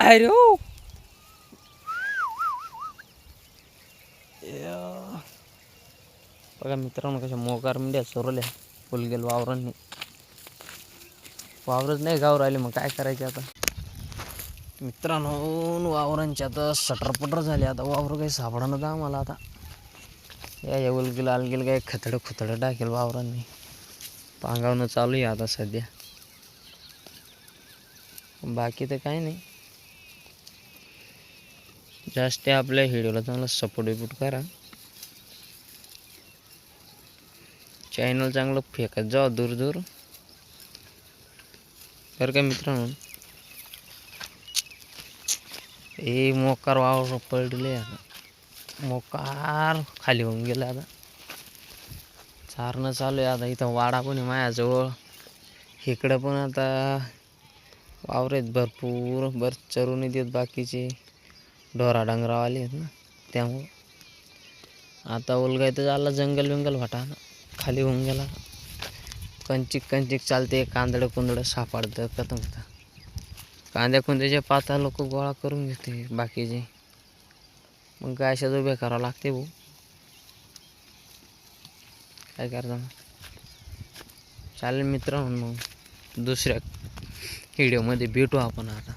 अरे बघा मित्रांनो कशा मोकार मिंड्या चोरल्या फुल गेल वावरांनी. वावरच नाही गाव राहिले मग काय करायचे आता? मित्रांनो वावरांचे आता सटरपटर झाले आता वावर काही सापडणार तर आम्हाला आता? या येऊल गेलं आल गेलं काय खतडं खुतडं टाकेल वावरांनी. पांगावणं चालू आहे आता सध्या. बाकी तर काही नाही. जास्त आपल्या व्हिडिओला चांगला सपोर्ट विपोर्ट करा. चॅनल चांगलं फेकत जा दूर दूर. बरं का मित्रांनो? ए मोकार वावर पडले आता. मोकार खाली होऊन गेला आता. चारणं चालू आहे आता. इथं वाडा पण आहे माझ्याजवळ. इकडं पण आता वावर आहेत भरपूर. बर चरून देत बाकीचे. ढोरा डांगरावाले आहेत ना त्यामुळं. आता उलगा इथं झाला जंगल बिंगल वाटा ना खाली होऊन गेला. कंचिक कंचिक चालते कांदडं कुंदडं सापडतं खतम होतं कांद्या कुंद्याचे पाता लोक गोळा करून घेते बाकीचे मग काय अशाच उभे करावं लागते भाऊ. काय करता मग? चालेल मित्रांनो मग दुसऱ्या व्हिडिओमध्ये भेटू आपण आता.